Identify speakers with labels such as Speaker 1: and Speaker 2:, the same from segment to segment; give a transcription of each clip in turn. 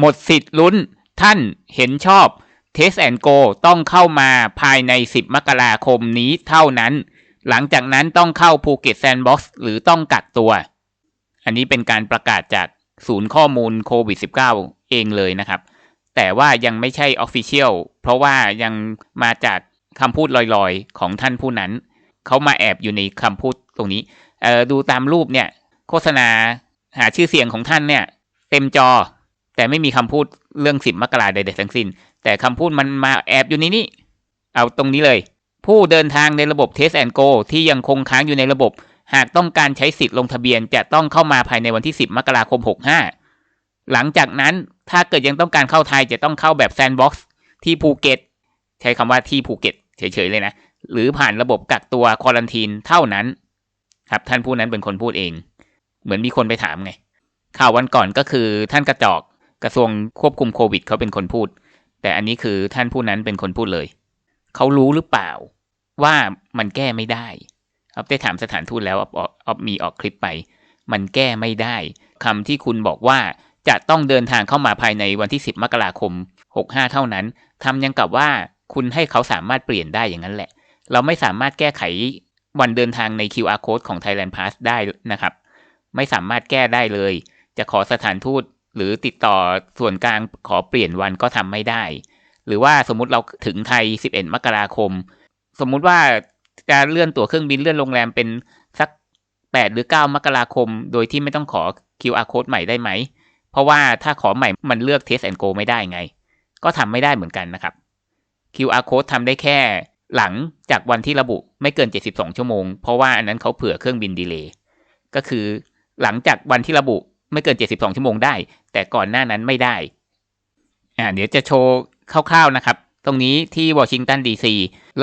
Speaker 1: หมดสิทธิ์ลุ้นท่านเห็นชอบ Test and Go ต้องเข้ามาภายใน 10 มกราคมนี้เท่านั้น หลังจากนั้นต้องเข้าภูเก็ตแซนด์บ็อกซ์หรือต้องกักตัว อันนี้เป็นการประกาศจากศูนย์ข้อมูลโควิด -19 เองเลยนะครับ แต่ว่ายังไม่ใช่ออฟฟิเชียลเพราะว่ายังมาจากคำพูดลอยๆ ของท่านผู้นั้น เขามาแอบอยู่ในคำพูดตรงนี้ดูตามรูปเนี่ย โฆษณาหาชื่อเสียงของท่านเนี่ย เต็มจอ แต่ไม่มีคำพูดเรื่องสิบมกราใดๆทั้งสิ้น แต่คำพูดมันมาแอบอยู่ในนี้ เอาตรงนี้เลย ผู้เดินทางในระบบ Test and Go ที่ยังคงค้างอยู่ในระบบ หากต้องการใช้สิทธิ์ลงทะเบียนจะต้องเข้ามาภายในวันที่ 10 มกราคม 65 หลังจากนั้นถ้าเกิดยังต้องการเข้าไทยจะต้องเข้าแบบแซนด์บ็อกซ์ที่ภูเก็ตใช้คำว่าที่ภูเก็ตเฉยๆเลยนะ หรือผ่านระบบกักตัวควอลันทีนเท่านั้น ครับท่านผู้นั้นเป็นคนพูดเอง เหมือนมีคนไปถามไง ข่าววันก่อนก็คือท่านกระจอก กระทรวงควบคุมโควิดเขาเป็นคนพูด แต่อันนี้คือท่านผู้นั้นเป็นคนพูดเลย เขารู้หรือเปล่าว่ามันแก้ไม่ได้ครับได้ถามสถานทูตแล้วออฟออฟมีออกคลิปไป มันแก้ไม่ได้คำที่คุณบอกว่าจะต้องเดินทางเข้ามาภายในวันที่ 10 มกราคม 65 เท่านั้นทำยังกับว่าคุณให้เขาสามารถเปลี่ยนได้อย่างนั้นแหละ เราไม่สามารถแก้ไขวันเดินทางใน QR code ของ Thailand Pass ได้นะครับ ไม่สามารถแก้ได้เลย จะขอสถานทูต หรือติดต่อส่วนกลางขอเปลี่ยนวันก็ทำไม่ได้ หรือว่าสมมุติเราถึงไทย 11 มกราคม สมมุติว่าจะเลื่อนตั๋วเครื่องบินเลื่อนโรงแรมเป็นสัก 8 หรือ 9 มกราคม โดยที่ไม่ต้องขอ QR code ใหม่ได้ไหม เพราะว่าถ้าขอใหม่มันเลือก Test and Go ไม่ได้ไง ก็ทำไม่ได้เหมือนกันนะครับ QR code ทำได้แค่หลังจากวันที่ระบุไม่เกิน 72 ชั่วโมง เพราะว่าอันนั้นเขาเผื่อเครื่องบินดีเลย์ก็คือหลังจากวันที่ระบุ ไม่เกิน 72 ชั่วโมงได้ แต่ก่อนหน้านั้นไม่ได้อ่าเดี๋ยวจะโชว์คร่าวๆนะครับ ตรงนี้ที่วอชิงตันดีซี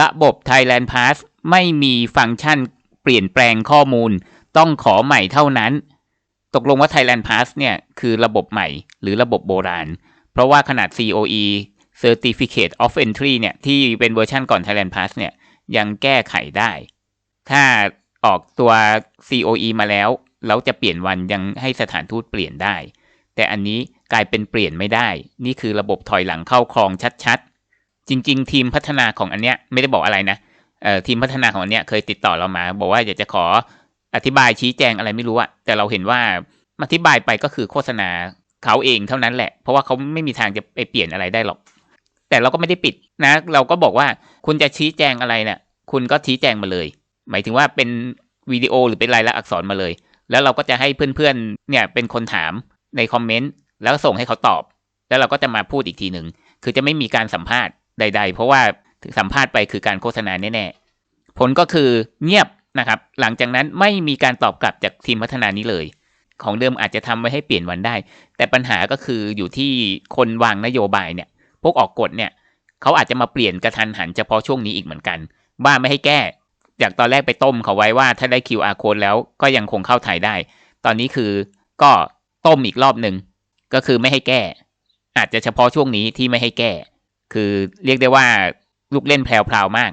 Speaker 1: ระบบ Thailand Pass ไม่มีฟังก์ชันเปลี่ยนแปลงข้อมูล ต้องขอใหม่เท่านั้น ตกลงว่า Thailand Pass เนี่ยคือระบบใหม่หรือระบบโบราณ เพราะว่าขนาด COE Certificate of Entry เนี่ยที่เป็นเวอร์ชันก่อน Thailand Pass เนี่ยยังแก้ไขได้ ถ้าออกตัว COE มาแล้ว แล้วจะเปลี่ยนวันยังให้สถานทูตเปลี่ยนได้ แต่อันนี้กลายเป็นเปลี่ยนไม่ได้ นี่คือระบบถอยหลังเข้าคลองชัดๆ จริง ๆ ทีมพัฒนาของอันเนี้ยไม่ได้บอกอะไรนะเอ่อทีมพัฒนาของอันเนี้ยเคยติดต่อเรามา บอกว่าอยากจะขออธิบายชี้แจงอะไรไม่รู้อะแต่เราเห็นว่าอธิบายไปก็คือโฆษณาเขาเองเท่านั้นแหละ เพราะว่าเขาไม่มีทางจะไปเปลี่ยนอะไรได้หรอก แต่เราก็ไม่ได้ปิดนะ เราก็บอกว่าคุณจะชี้แจงอะไรเนี่ยคุณก็ชี้แจงมาเลย หมายถึงว่าเป็นวิดีโอหรือเป็นลายลักษณ์อักษรมาเลย แล้วเราก็จะให้เพื่อนๆ เนี่ยเป็นคนถามในคอมเมนต์แล้วส่งให้เขาตอบ แล้วเราก็จะมาพูดอีกทีหนึ่งคือจะไม่มีการสัมภาษณ์ใด ๆ เพราะว่าสัมภาษณ์ไปคือการโฆษณาแน่ๆผลก็คือเงียบนะครับ หลังจากนั้นไม่มีการตอบกลับจากทีมพัฒนานี้เลย ของเดิมอาจจะทำไว้ให้เปลี่ยนวันได้ แต่ปัญหาก็คืออยู่ที่คนวางนโยบายเนี่ย พวกออกกฎเนี่ยเขาอาจจะมาเปลี่ยนกระทันหันเฉพาะช่วงนี้อีกเหมือนกัน ว่าไม่ให้แก้ จากตอนแรกไปต้มเขาไว้ว่าถ้าได้ QR code แล้วก็ยังคงเข้าไทยได้ ตอนนี้คือก็ต้มอีกรอบหนึ่งก็คือไม่ให้แก้ อาจจะเฉพาะช่วงนี้ที่ไม่ให้แก้ คือเรียกได้ว่าลูกเล่นแพรวๆมาก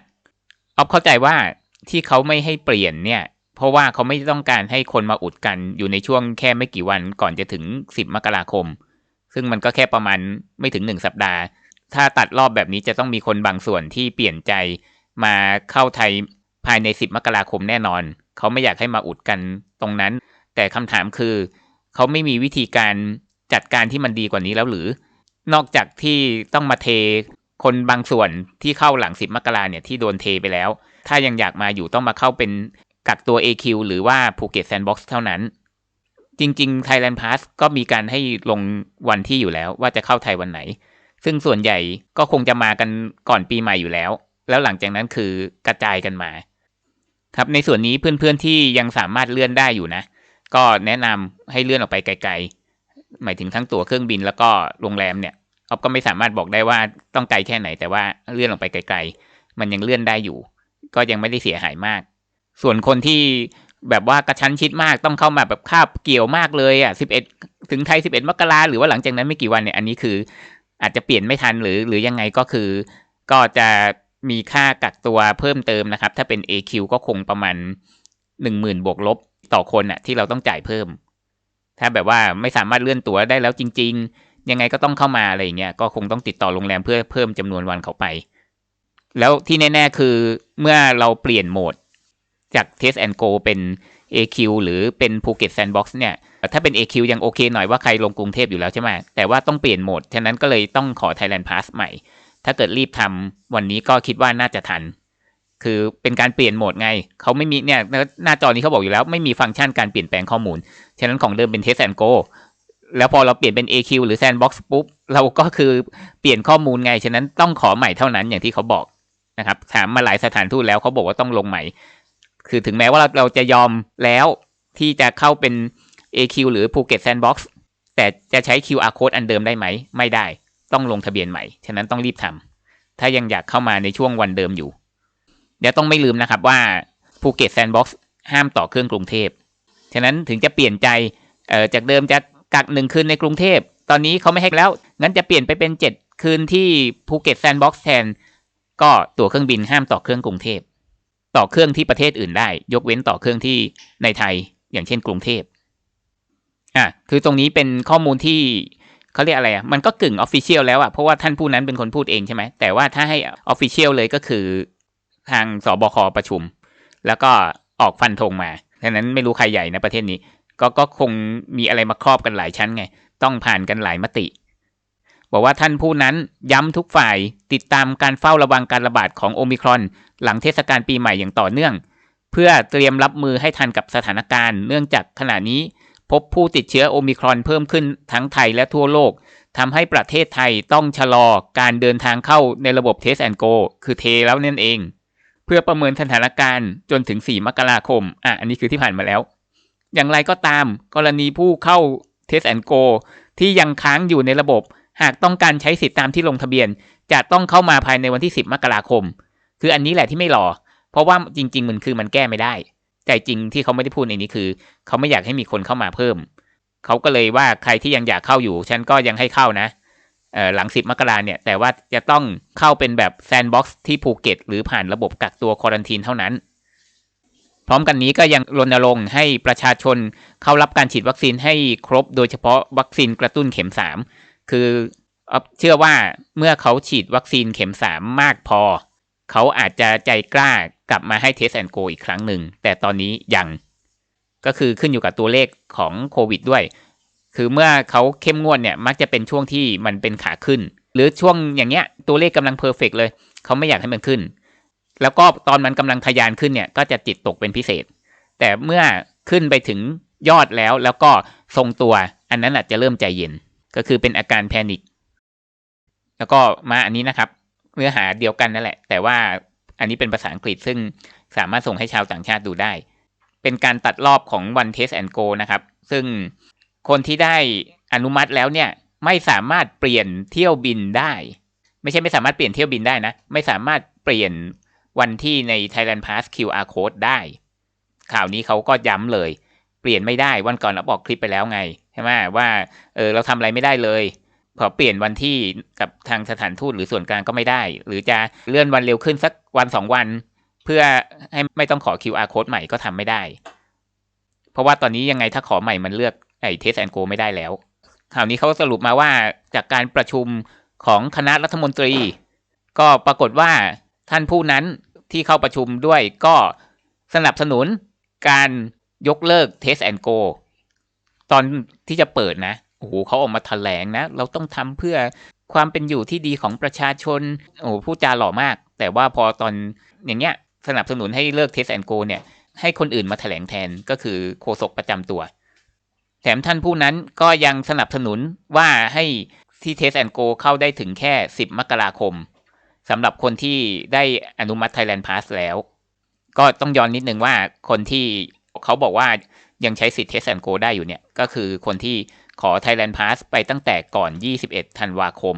Speaker 1: ออฟเข้าใจว่าที่เขาไม่ให้เปลี่ยนเนี่ย เพราะว่าเขาไม่ต้องการให้คนมาอุดกันอยู่ในช่วงแค่ไม่กี่วันก่อนจะถึง 10 มกราคม ซึ่งมันก็แค่ประมาณไม่ถึง 1 สัปดาห์ ถ้าตัดรอบแบบนี้จะต้องมีคนบางส่วนที่เปลี่ยนใจมาเข้าไทย ภายใน 10 มกราคมแน่นอน เขาไม่อยากให้มาอุดกันตรงนั้น แต่คำถามคือ เขาไม่มีวิธีการจัดการที่มันดีกว่านี้แล้วหรือ นอกจากที่ต้องมาเทคนบางส่วนที่เข้าหลัง 10 มกราเนี่ยที่โดนเทไปแล้ว ถ้ายังอยากมาอยู่ต้องมาเข้าเป็นกักตัว AQ หรือว่าภูเก็ตแซนด์บ็อกซ์เท่านั้น จริงๆ Thailand Pass ก็มีการให้ลงวันที่อยู่แล้วว่าจะเข้าไทยวันไหน ซึ่งส่วนใหญ่ก็คงจะมากันก่อนปีใหม่อยู่แล้ว แล้วหลังจากนั้นคือกระจายกันมา ครับในส่วนนี้เพื่อนๆที่ยังสามารถเลื่อนได้อยู่นะ ก็แนะนำให้เลื่อนออกไปไกลๆ หมายถึงทั้งตั๋วเครื่องบินแล้วก็โรงแรมเนี่ยออฟก็ไม่สามารถบอกได้ว่าต้องไกลแค่ไหน แต่ว่าเลื่อนออกไปไกลๆ มันยังเลื่อนได้อยู่ ก็ยังไม่ได้เสียหายมาก ส่วนคนที่แบบว่ากระชั้นชิดมากต้องเข้ามาแบบคาบเกี่ยวมากเลยอะสิบเอ็ดถึงไทยสิบเอ็ดมกราหรือว่าหลังจากนั้นไม่กี่วันเนี่ยอันนี้คือ อาจจะเปลี่ยนไม่ทันหรือหรือยังไงก็คือ ก็จะ มีค่ากักตัวเพิ่มเติมนะครับ ถ้าเป็น AQ ก็คงประมาณหนึ่งหมื่นบวกลบต่อคนอะที่เราต้องจ่ายเพิ่ม ถ้าแบบว่าไม่สามารถเลื่อนตั๋วได้แล้วจริง ๆ ยังไงก็ต้องเข้ามาอะไรอย่างเงี้ยก็คงต้องติดต่อโรงแรมเพื่อเพิ่มจำนวนวันเขาไป แล้วที่แน่ ๆ คือเมื่อเราเปลี่ยนโหมดจาก Test and Go เป็น AQ หรือเป็น Phuket Sandbox เนี่ย ถ้าเป็น AQ ยังโอเคหน่อยว่าใครลงกรุงเทพอยู่แล้วใช่ไหมแต่ว่าต้องเปลี่ยนโหมด ฉะนั้นก็เลยต้องขอ Thailand Pass ใหม่ ถ้าเกิดรีบทำวันนี้ก็คิดว่าน่าจะทัน คือเป็นการเปลี่ยนโหมดไง เขาไม่มีเนี่ยหน้าจอนี้เขาบอกอยู่แล้ว ไม่มีฟังก์ชันการเปลี่ยนแปลงข้อมูล ฉะนั้นของเดิมเป็น Test and Go แล้วพอเราเปลี่ยนเป็น AQ หรือ Sandbox ปุ๊บ เราก็คือเปลี่ยนข้อมูลไง ฉะนั้นต้องขอใหม่เท่านั้นอย่างที่เขาบอกนะครับ ถามมาหลายสถานทูตแล้วเขาบอกว่าต้องลงใหม่ คือถึงแม้ว่าเราเราจะยอมแล้วที่จะเข้าเป็น AQ หรือ Phuket Sandbox แต่จะใช้ QR code อันเดิมได้ไหม ไม่ได้ ต้องลงทะเบียนใหม่ ฉะนั้นต้องรีบทำถ้ายังอยากเข้ามาในช่วงวันเดิมอยู่ เดี๋ยวต้องไม่ลืมนะครับว่า Phuket Sandbox ห้ามต่อเครื่องกรุงเทพ ฉะนั้นถึงจะเปลี่ยนใจเอ่อจากเดิมจะกักหนึ่งคืนในกรุงเทพ ตอนนี้เขาไม่ให้แล้ว งั้นจะเปลี่ยนไปเป็นเจ็ดคืนที่ Phuket Sandbox แทน ก็ตั๋วเครื่องบินห้ามต่อเครื่องกรุงเทพ ต่อเครื่องที่ประเทศอื่นได้ ยกเว้นต่อเครื่องที่ในไทย อย่างเช่นกรุงเทพอะคือตรงนี้เป็นข้อมูลที่ เขาเรียกอะไรอะมันก็กึ่งออฟฟิเชียลแล้วอะเพราะว่าท่านผู้นั้นเป็นคนพูดเองใช่ไหมแต่ว่าถ้าให้ออฟฟิเชียลเลยก็คือทางสบคประชุม แล้วก็ออกฟันธงมาฉะนั้นไม่รู้ใครใหญ่ในประเทศนี้ ก็ก็คงมีอะไรมาครอบกันหลายชั้นไง ต้องผ่านกันหลายมติ บอกว่าท่านผู้นั้นย้ำทุกฝ่ายติดตามการเฝ้าระวังการระบาดของโอมิครอน หลังเทศกาลปีใหม่อย่างต่อเนื่อง เพื่อเตรียมรับมือให้ทันกับสถานการณ์ เนื่องจากขณะนี้ พบผู้ติดเชื้อโอมิครอนเพิ่มขึ้นทั้งไทยและทั่วโลกทำให้ประเทศไทยต้องชะลอการเดินทางเข้าในระบบ Test and Go คือเทแล้วนั่นเอง เพื่อประเมินสถานการณ์จนถึง 4 มกราคม อะ อันนี้คือที่ผ่านมาแล้ว อย่างไรก็ตามกรณีผู้เข้า Test and Go ที่ยังค้างอยู่ในระบบ หากต้องการใช้สิทธิตามที่ลงทะเบียน จะต้องเข้ามาภายในวันที่ 10 มกราคม คืออันนี้แหละที่ไม่รอ เพราะว่าจริง ๆ มันคือมันแก้ไม่ได้ แต่จริงที่เขาไม่ได้พูดในนี้คือ เขาไม่อยากให้มีคนเข้ามาเพิ่ม เขาก็เลยว่าใครที่ยังอยากเข้าอยู่ ฉันก็ยังให้เข้านะหลัง10มกราเนี่ย แต่ว่าจะต้องเข้าเป็นแบบแซนด์บ็อกซ์ที่ภูเก็ต หรือผ่านระบบกักตัวควอรันทีนเท่านั้น พร้อมกันนี้ก็ยังรณรงค์ให้ประชาชนเข้ารับการฉีดวัคซีนให้ครบ โดยเฉพาะวัคซีนกระตุ้นเข็ม3คือเชื่อว่าเมื่อเขาฉีดวัคซีนเข็ม3มากพอ เขาอาจจะใจกล้ากลับมาให้เทสแอนโกอีกครั้งหนึ่ง แต่ตอนนี้ยังก็คือขึ้นอยู่กับตัวเลขของโควิดด้วย คือเมื่อเขาเข้มงวดเนี่ยมักจะเป็นช่วงที่มันเป็นขาขึ้น หรือช่วงอย่างเงี้ยตัวเลขกำลังเพอร์เฟกเลย เขาไม่อยากให้มันขึ้น แล้วก็ตอนมันกำลังทะยานขึ้นเนี่ยก็จะจิตตกเป็นพิเศษ แต่เมื่อขึ้นไปถึงยอดแล้วแล้วก็ทรงตัว อันนั้นอาจจะเริ่มใจเย็น ก็คือเป็นอาการแพนิคแล้วก็มาอันนี้นะครับ เนื้อหาเดียวกันนั่นแหละ แต่ว่า อันนี้เป็นภาษาอังกฤษซึ่งสามารถส่งให้ชาวต่างชาติดูได้ เป็นการตัดรอบของ One Test and Go นะครับ ซึ่งคนที่ได้อนุมัติแล้วเนี่ยไม่สามารถเปลี่ยนเที่ยวบินได้ ไม่ใช่ไม่สามารถเปลี่ยนเที่ยวบินได้นะ ไม่สามารถเปลี่ยนวันที่ใน Thailand Pass QR Code ได้ ข่าวนี้เขาก็ย้ำเลย เปลี่ยนไม่ได้วันก่อนเราบอกคลิปไปแล้วไงใช่ไหมว่าเออเราทำอะไรไม่ได้เลย พอเปลี่ยนวันที่กับทางสถานทูตหรือส่วนกลางก็ไม่ได้ หรือจะเลื่อนวันเร็วขึ้นสักวันสองวัน เพื่อให้ไม่ต้องขอ QR code ใหม่ก็ทำไม่ได้ เพราะว่าตอนนี้ยังไงถ้าขอใหม่มันเลือกไอ้เทสแอนโกไม่ได้แล้วข่าวนี้เขาสรุปมาว่าจากการประชุมของคณะรัฐมนตรี ก็ปรากฏว่าท่านผู้นั้นที่เข้าประชุมด้วยก็สนับสนุนการยกเลิกเทสแอนโกตอนที่จะเปิดนะ โอ้โหเขาออกมาแถลงนะ เราต้องทำเพื่อความเป็นอยู่ที่ดีของประชาชน โอ้พูดจาหล่อมาก แต่ว่าพอตอนอย่างเงี้ยสนับสนุนให้เลิกเทสแอนโกเนี่ย ให้คนอื่นมาแถลงแทนก็คือโฆษกประจำตัว แถมท่านผู้นั้นก็ยังสนับสนุนว่าให้ที่เทสแอนโกเข้าได้ถึงแค่ 10 มกราคมสำหรับคนที่ได้อนุมัติ Thailand Pass แล้ว ก็ต้องย้อนนิดนึงว่าคนที่เขาบอกว่ายังใช้สิทธิ์เทสแอนโกได้อยู่เนี่ย ก็คือคนที่ ขอ Thailand Pass ไปตั้งแต่ก่อน 21 ธันวาคม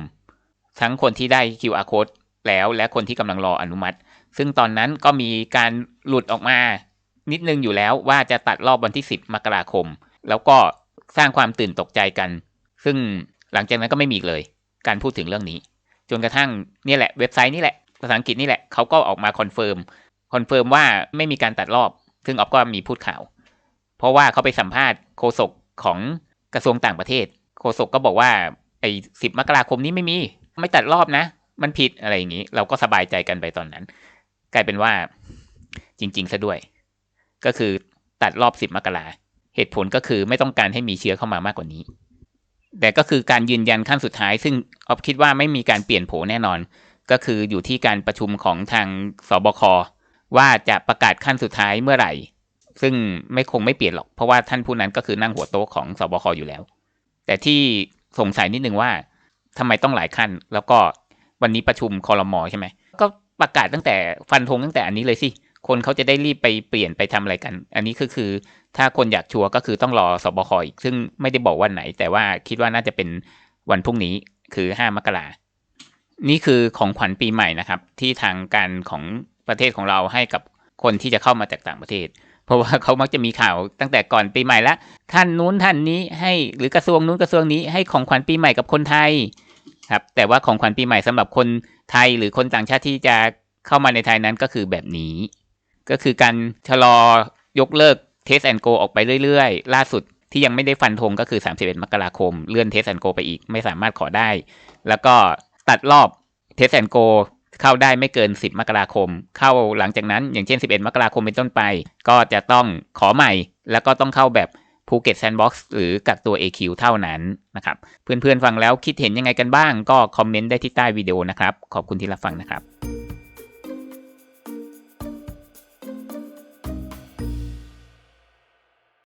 Speaker 1: ทั้งคนที่ได้ QR code แล้วและคนที่กำลังรออนุมัติ ซึ่งตอนนั้นก็มีการหลุดออกมา นิดนึงอยู่แล้วว่าจะตัดรอบวันที่ 10 มกราคม แล้วก็สร้างความตื่นตกใจกัน ซึ่งหลังจากนั้นก็ไม่มีเลย การพูดถึงเรื่องนี้ จนกระทั่งนี่แหละเว็บไซต์นี่แหละภาษาอังกฤษนี่แหละเขาก็ออกมาคอนเฟิร์มคอนเฟิร์มว่าไม่มีการตัดรอบ ซึ่งออฟก็มีพูดข่าว เพราะว่าเขาไปสัมภาษณ์โฆษกของ กระทรวงต่างประเทศโฆษกก็บอกว่าไอ้สิบมกราคมนี้ไม่มี ไม่ตัดรอบนะ มันผิดอะไรอย่างนี้ เราก็สบายใจกันไปตอนนั้น กลายเป็นว่าจริง ๆ ซะด้วย ก็คือตัดรอบสิบมกราเหตุผลก็คือไม่ต้องการให้มีเชื้อเข้ามามากกว่านี้ แต่ก็คือการยืนยันขั้นสุดท้าย ซึ่งออฟคิดว่าไม่มีการเปลี่ยนโผแน่นอน ก็คืออยู่ที่การประชุมของทางสบคว่าจะประกาศขั้นสุดท้ายเมื่อไหร่ ซึ่งไม่คงไม่เปลี่ยนหรอก เพราะว่าท่านผู้นั้นก็คือนั่งหัวโต๊ะของสบคอยู่แล้ว แต่ที่สงสัยนิดนึงว่าทำไมต้องหลายขั้น แล้วก็วันนี้ประชุมคอรมอใช่ไหมก็ประกาศตั้งแต่ฟันธงตั้งแต่อันนี้เลยสิคนเขาจะได้รีบไปเปลี่ยนไปทำอะไรกัน อันนี้ก็คือถ้าคนอยากชัวร์ก็คือต้องรอสบคอีกซึ่งไม่ได้บอกวันไหน แต่ว่าคิดว่าน่าจะเป็นวันพรุ่งนี้คือห้ามกรานี่คือของขวัญปีใหม่นะครับ ที่ทางการของประเทศของเราให้กับคนที่จะเข้ามาจากต่างประเทศ เพราะว่าเขามักจะมีข่าวตั้งแต่ก่อนปีใหม่ล้วท่านนู้นท่านนี้ให้หรือกระทรวงนู้นกระทรวงนี้ให้ของขวัญปีใหม่กับคนไทยครับแต่ว่าของขวัญปีใหม่สำหรับคนไทยหรือคนต่างชาติที่จะเข้ามาในไทยนั้นก็คือแบบนี้ ก็คือการชะลอยกเลิกเทสแอนโกออกไปเรื่อยๆ ล่าสุดที่ยังไม่ได้ฟันธงก็คือ 31 มกราคม เลื่อนเทสแอนโกไปอีกไม่สามารถขอได้ แล้วก็ตัดรอบเทสแอนโก เข้าได้ไม่เกิน 10 มกราคม เข้าหลังจากนั้นอย่างเช่น 11 มกราคมเป็นต้นไป ก็จะต้องขอใหม่แล้วก็ต้องเข้าแบบภูเก็ตแซนด์บ็อกซ์หรือกักตัว AQ เท่านั้นนะครับ เพื่อนๆฟังแล้วคิดเห็นยังไงกันบ้าง ก็คอมเมนต์ได้ที่ใต้วิดีโอนะครับ ขอบคุณที่รับฟังนะครับ